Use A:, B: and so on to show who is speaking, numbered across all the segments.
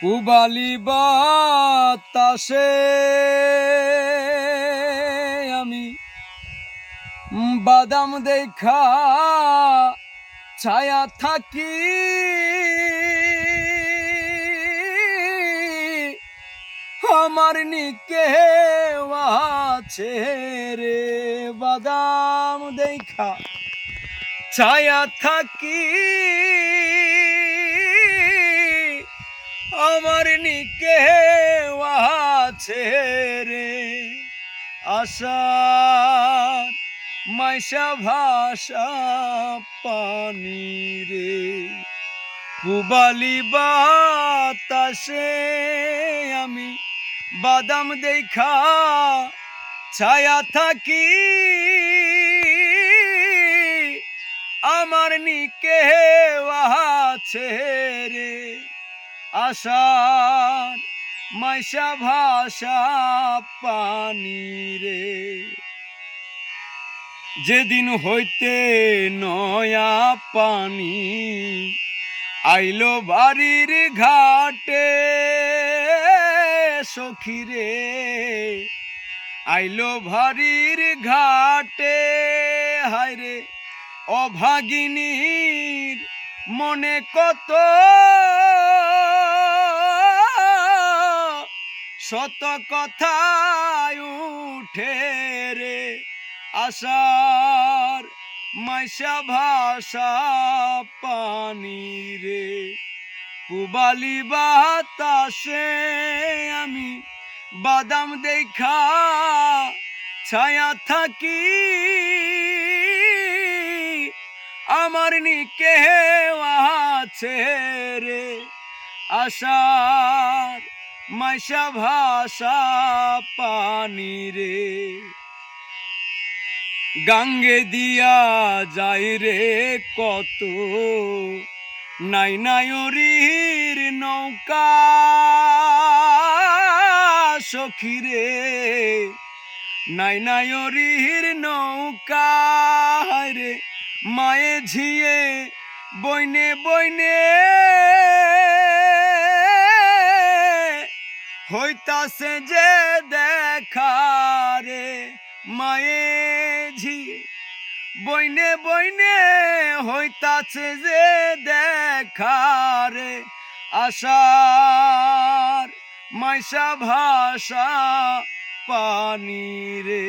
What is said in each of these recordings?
A: পুবালি বাতাসে আমি বাদাম দেখা ছায়া থাকি। আমার নিকে আছে রে বাদাম দেখা। ছায়া থাকি, আমার নিকে আছে রে আশার মাইশা ভাষা পানি রে। পুবালি বাতাসে আমি বাদাম দেখা, ছায়া থাকি আমার নিকে আছে রে। আশার মাইশা ভাষা পানি রে। যেদিন হইতে নয়া পানি আইলো বাড়ির ঘাটে, সখী রে। আইলো ভারির ঘাটে হায়রে অভাগিনীর মনে কত শত কথায় উঠে রে আশার মাইশা ভাষা পানি রে। পুবালি বাতাসে আমি বাদাম দেখা ছায়া থাকি আমার নিকে আছে রে আশার মাইশা ভাষা পানি রে। গাঙ্গে দিয়া যাই রে কত, নাই নায়রির নৌকা সখী রে। নাই নায়রির নৌকা মায়ে ঝিয়ে, বইনে বইনে। হইতাছে যে দেখা রে মায়ে ঝিয়ে, বইনে বইনে। হইতাছে যে দেখা রে আশার মাইশা ভাষা পানি রে।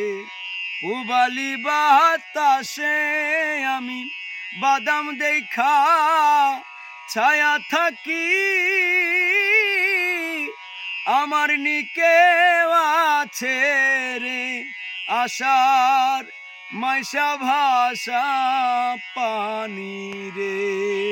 A: পুবালি বাতাসে আমি বাদাম দেখা ছায়া থাকি। আমার নিকে আছে রে আশার মাইশা ভাষা পানি রে।